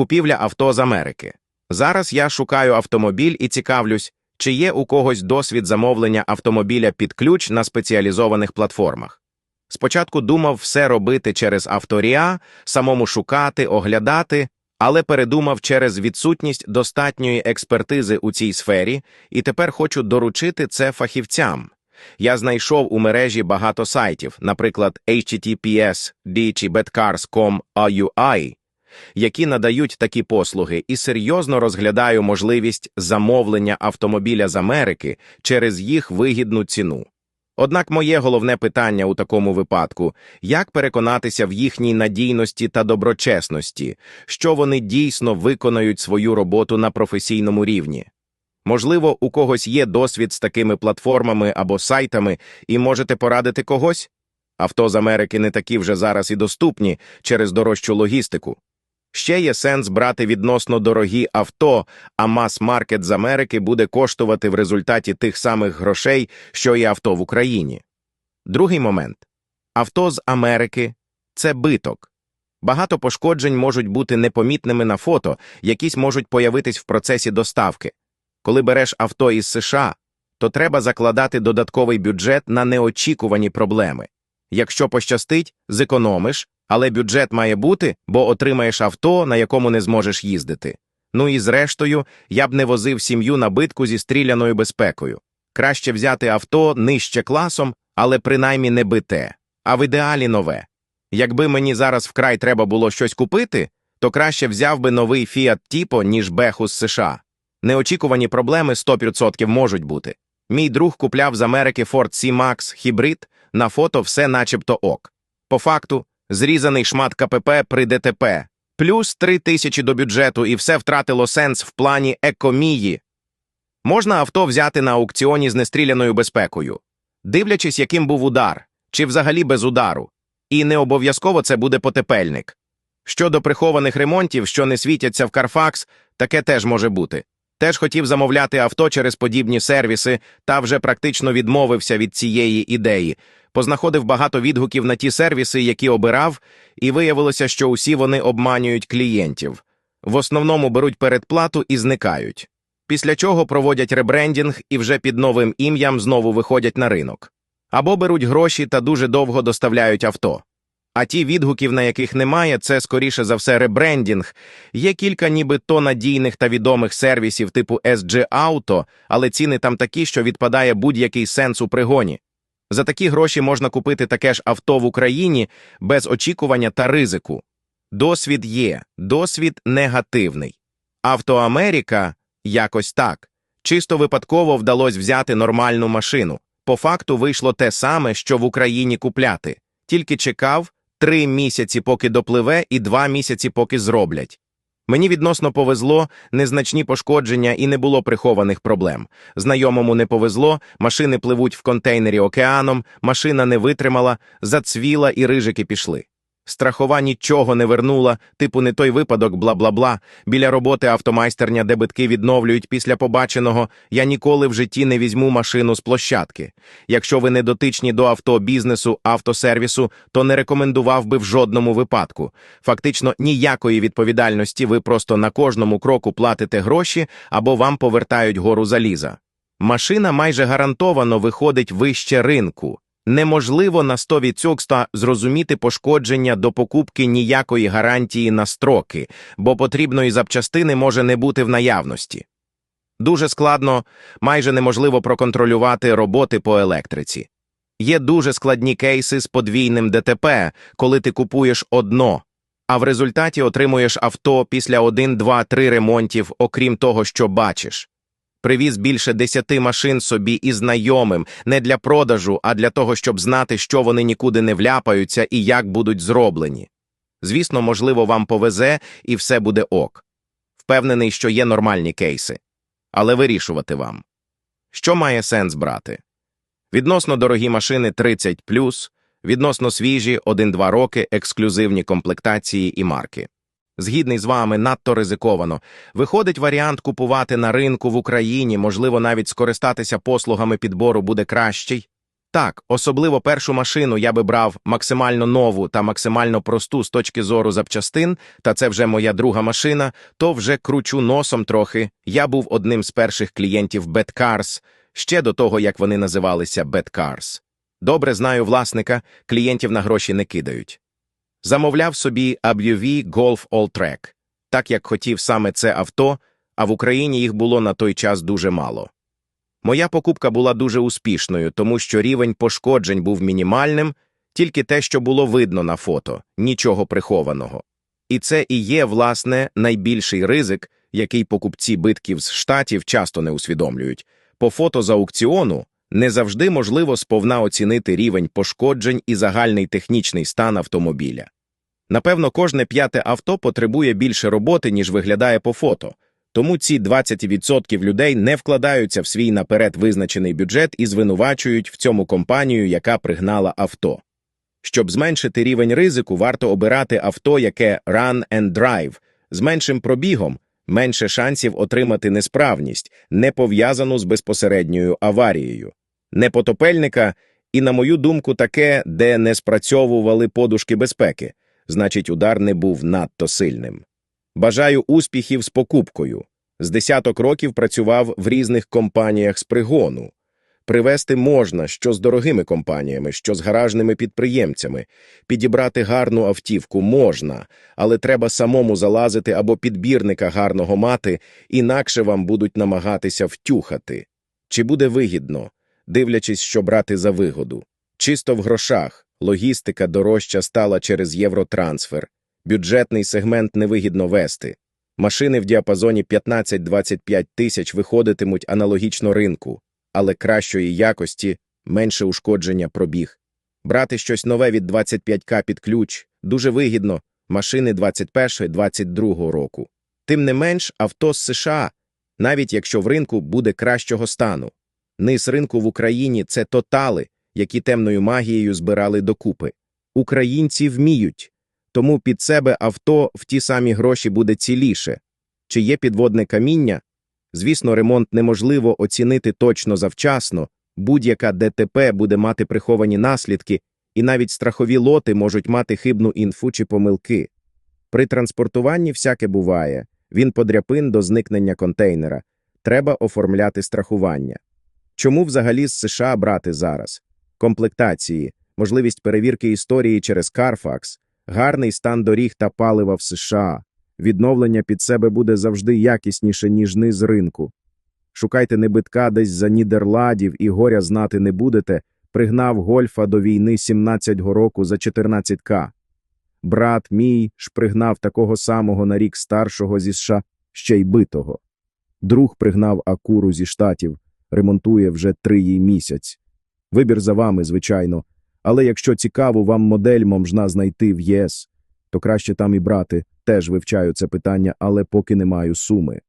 Купівля авто з Америки. Зараз я шукаю автомобіль і цікавлюсь, чи є у когось досвід замовлення автомобіля під ключ на спеціалізованих платформах. Спочатку думав все робити через авторіа, самому шукати, оглядати, але передумав через відсутність достатньої експертизи у цій сфері і тепер хочу доручити це фахівцям. Я знайшов у мережі багато сайтів, наприклад, https dchibetcars.com.ui, які надають такі послуги, і серйозно розглядаю можливість замовлення автомобіля з Америки через їх вигідну ціну. Однак моє головне питання у такому випадку як переконатися в їхній надійності та доброчесності, що вони дійсно виконають свою роботу на професійному рівні. Можливо, у когось є досвід з такими платформами або сайтами, і можете порадити когось? Авто з Америки не такі вже зараз і доступні через дорожчу логістику. Ще є сенс брати відносно дорогі авто, а мас-маркет з Америки буде коштувати в результаті тих самих грошей, що і авто в Україні. Другий момент авто з Америки це биток. Багато пошкоджень можуть бути непомітними на фото, якісь можуть появитись в процесі доставки. Коли береш авто із США, то треба закладати додатковий бюджет на неочікувані проблеми. Якщо пощастить, зекономиш, але бюджет має бути, бо отримаєш авто, на якому не зможеш їздити. Ну і зрештою, я б не возив сім'ю на битку зі стріляною безпекою. Краще взяти авто нижче класом, але принаймні не бите, а в ідеалі нове. Якби мені зараз вкрай треба було щось купити, то краще взяв би новий Fiat Tipo, ніж Беху з США. Неочікувані проблеми 100% можуть бути. Мій друг купляв з Америки Ford C-Max Hybrid, на фото все начебто ок. По факту, зрізаний шмат КПП при ДТП, плюс 3 тисячі до бюджету і все втратило сенс в плані екомії. Можна авто взяти на аукціоні з нестріляною безпекою, дивлячись, яким був удар, чи взагалі без удару. І не обов'язково це буде потепельник. Щодо прихованих ремонтів, що не світяться в Carfax, таке теж може бути. Теж хотів замовляти авто через подібні сервіси та вже практично відмовився від цієї ідеї. Познаходив багато відгуків на ті сервіси, які обирав, і виявилося, що усі вони обманюють клієнтів. В основному беруть передплату і зникають. Після чого проводять ребрендінг і вже під новим ім'ям знову виходять на ринок. Або беруть гроші та дуже довго доставляють авто. А ті відгуків, на яких немає, це скоріше за все ребрендінг. Є кілька нібито надійних та відомих сервісів типу SG Auto, але ціни там такі, що відпадає будь-який сенс у пригоні. За такі гроші можна купити таке ж авто в Україні без очікування та ризику. Досвід є, досвід негативний. Автоамерика якось так. Чисто випадково вдалося взяти нормальну машину. По факту вийшло те саме, що в Україні купляти, тільки чекав три місяці, поки допливе, і два місяці, поки зроблять. Мені відносно повезло, незначні пошкодження і не було прихованих проблем. Знайомому не повезло, машини пливуть в контейнері океаном, машина не витримала, зацвіла і рижики пішли. Страхова нічого не вернула, типу не той випадок, бла бла бла. Біля роботи автомайстерня, де битки відновлюють після побаченого, я ніколи в житті не візьму машину з площадки. Якщо ви не дотичні до автобізнесу, автосервісу, то не рекомендував би в жодному випадку. Фактично ніякої відповідальності ви просто на кожному кроку платите гроші або вам повертають гору заліза. Машина майже гарантовано виходить вище ринку. Неможливо на 100% зрозуміти пошкодження до покупки ніякої гарантії на строки, бо потрібної запчастини може не бути в наявності. Дуже складно, майже неможливо проконтролювати роботи по електриці. Є дуже складні кейси з подвійним ДТП, коли ти купуєш одно, а в результаті отримуєш авто після 1, 2, 3 ремонтів, окрім того, що бачиш. Привіз більше десяти машин собі і знайомим, не для продажу, а для того, щоб знати, що вони нікуди не вляпаються і як будуть зроблені. Звісно, можливо, вам повезе і все буде ок. Впевнений, що є нормальні кейси. Але вирішувати вам. Що має сенс брати? Відносно дорогі машини 30, відносно свіжі 1-2 роки, ексклюзивні комплектації і марки. Згідний з вами, надто ризиковано. Виходить варіант купувати на ринку в Україні, можливо, навіть скористатися послугами підбору буде кращий. Так, особливо першу машину я би брав максимально нову та максимально просту з точки зору запчастин, та це вже моя друга машина, то вже кручу носом трохи. Я був одним з перших клієнтів Betcars, ще до того, як вони називалися Betcars. Добре знаю власника, клієнтів на гроші не кидають. Замовляв собі ABUV Golf All-Track, так як хотів саме це авто, а в Україні їх було на той час дуже мало. Моя покупка була дуже успішною, тому що рівень пошкоджень був мінімальним, тільки те, що було видно на фото, нічого прихованого. І це і є, власне, найбільший ризик, який покупці битків з штатів часто не усвідомлюють. По фото з аукціону не завжди можливо сповна оцінити рівень пошкоджень і загальний технічний стан автомобіля. Напевно, кожне п'яте авто потребує більше роботи, ніж виглядає по фото. Тому ці 20% людей не вкладаються в свій наперед визначений бюджет і звинувачують в цьому компанію, яка пригнала авто. Щоб зменшити рівень ризику, варто обирати авто, яке run and drive, з меншим пробігом, менше шансів отримати несправність, не пов'язану з безпосередньою аварією. Не потопельника і, на мою думку, таке, де не спрацьовували подушки безпеки, значить, удар не був надто сильним. Бажаю успіхів з покупкою. З десяток років працював в різних компаніях з пригону. Привезти можна що з дорогими компаніями, що з гаражними підприємцями. Підібрати гарну автівку можна, але треба самому залазити або підбірника гарного мати, інакше вам будуть намагатися втюхати. Чи буде вигідно, дивлячись, що брати за вигоду? Чисто в грошах, логістика дорожча стала через євротрансфер. Бюджетний сегмент невигідно вести. Машини в діапазоні 15-25 тисяч виходитимуть аналогічно ринку, але кращої якості, менше ушкодження пробіг. Брати щось нове від 25к під ключ дуже вигідно машини 21-22 року. Тим не менш, авто з США, навіть якщо в ринку буде кращого стану. Низ ринку в Україні це тотали, які темною магією збирали докупи. Українці вміють. Тому під себе авто в ті самі гроші буде ціліше. Чи є підводне каміння? Звісно, ремонт неможливо оцінити точно завчасно, будь-яка ДТП буде мати приховані наслідки, і навіть страхові лоти можуть мати хибну інфу чи помилки. При транспортуванні всяке буває він подряпин до зникнення контейнера. Треба оформляти страхування. Чому взагалі з США брати зараз? Комплектації, можливість перевірки історії через Carfax, гарний стан доріг та палива в США. Відновлення під себе буде завжди якісніше, ніж низ ринку. Шукайте небитка десь за Нідерладів і горя знати не будете, пригнав гольфа до війни 17-го року за 14к. Брат мій шпригнав такого самого на рік старшого зі США, ще й битого. Друг пригнав акуру зі штатів, ремонтує вже триїй місяць. Вибір за вами, звичайно, але якщо цікаво вам модель можна знайти в ЄС, то краще там і брати, теж вивчаю це питання, але поки не маю суми.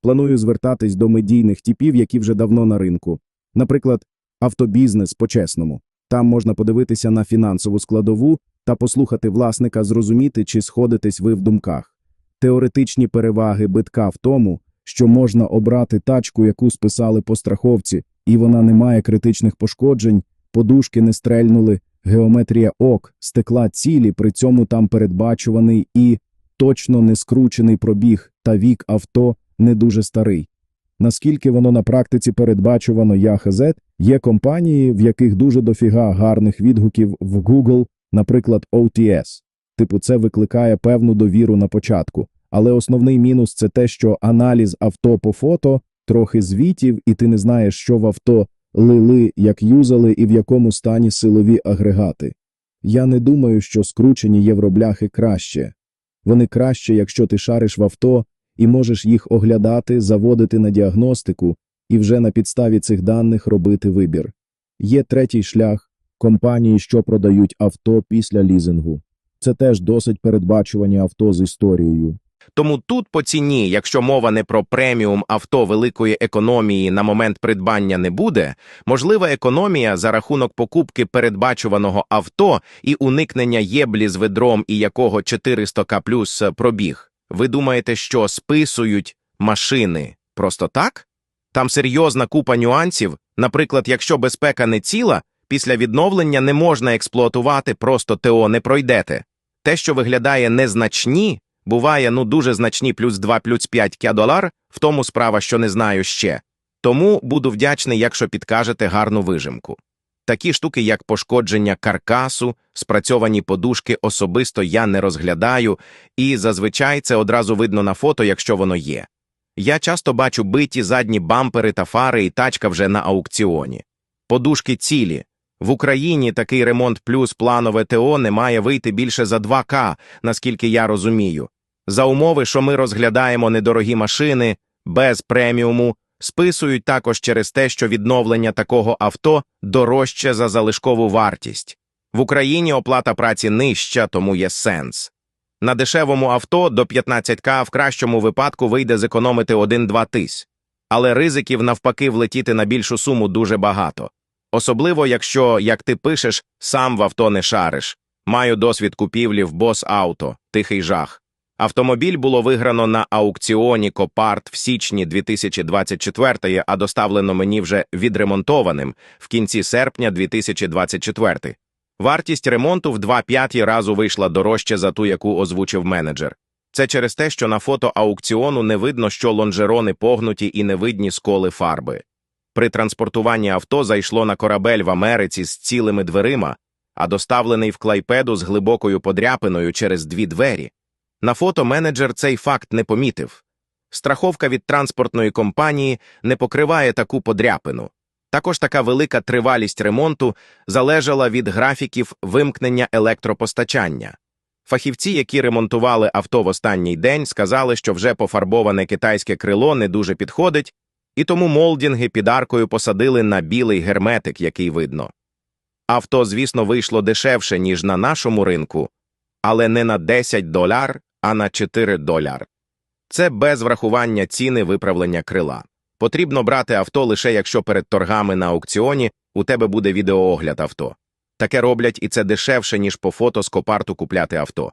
Планую звертатись до медійних типів, які вже давно на ринку. Наприклад, автобізнес по-чесному. Там можна подивитися на фінансову складову та послухати власника, зрозуміти, чи сходитесь ви в думках. Теоретичні переваги битка в тому, що можна обрати тачку, яку списали по страховці, і вона не має критичних пошкоджень, подушки не стрельнули, геометрія ок, стекла цілі, при цьому там передбачуваний і точно не скручений пробіг, та вік авто не дуже старий. Наскільки воно на практиці передбачувано я хз, є компанії, в яких дуже дофіга гарних відгуків в Google, наприклад, OTS. Типу, це викликає певну довіру на початку. Але основний мінус це те, що аналіз авто по фото трохи звітів, і ти не знаєш, що в авто лили, як юзали і в якому стані силові агрегати. Я не думаю, що скручені євробляхи краще. Вони краще, якщо ти шариш в авто і можеш їх оглядати, заводити на діагностику і вже на підставі цих даних робити вибір. Є третій шлях компанії, що продають авто після лізингу. Це теж досить передбачувані авто з історією. Тому тут по ціні, якщо мова не про преміум авто великої економії на момент придбання не буде, можлива економія за рахунок покупки передбачуваного авто і уникнення єблі з ведром і якого 400к плюс пробіг. Ви думаєте, що списують машини просто так? Там серйозна купа нюансів. Наприклад, якщо безпека не ціла, Після відновлення не можна експлуатувати, просто ТО не пройдете. Те, що виглядає незначні, буває ну дуже значні плюс 2, плюс 5 кя долар, в тому справа, що не знаю ще. Тому буду вдячний, якщо підкажете гарну вижимку. Такі штуки, як пошкодження каркасу, спрацьовані подушки особисто я не розглядаю, і зазвичай це одразу видно на фото, якщо воно є. Я часто бачу биті задні бампери та фари, і тачка вже на аукціоні. Подушки цілі. В Україні такий ремонт плюс планове ТО не має вийти більше за 2К, наскільки я розумію. За умови, що ми розглядаємо недорогі машини, без преміуму, списують також через те, що відновлення такого авто дорожче за залишкову вартість. В Україні оплата праці нижча, тому є сенс. На дешевому авто до 15К в кращому випадку вийде зекономити 1-2 тис. Але ризиків навпаки влетіти на більшу суму дуже багато. Особливо, якщо, як ти пишеш, сам в авто не шариш. Маю досвід купівлі в бос авто, тихий жах. Автомобіль було виграно на аукціоні Копарт в січні 2024, а доставлено мені вже відремонтованим в кінці серпня 2024. Вартість ремонту в 2,5 разу вийшла дорожче за ту, яку озвучив менеджер. Це через те, що на фото аукціону не видно, що лонжерони погнуті і не видні сколи фарби. При транспортуванні авто зайшло на корабель в Америці з цілими дверима, а доставлений в клайпеду з глибокою подряпиною через дві двері. На фото менеджер цей факт не помітив. Страховка від транспортної компанії не покриває таку подряпину. Також така велика тривалість ремонту залежала від графіків вимкнення електропостачання. Фахівці, які ремонтували авто в останній день, сказали, що вже пофарбоване китайське крило не дуже підходить, і тому молдінги під аркою посадили на білий герметик, який видно. Авто, звісно, вийшло дешевше, ніж на нашому ринку, але не на 10 доляр, а на 4 доляр. Це без врахування ціни виправлення крила. Потрібно брати авто лише якщо перед торгами на аукціоні у тебе буде відеоогляд авто. Таке роблять і це дешевше, ніж по фото з копарту купляти авто.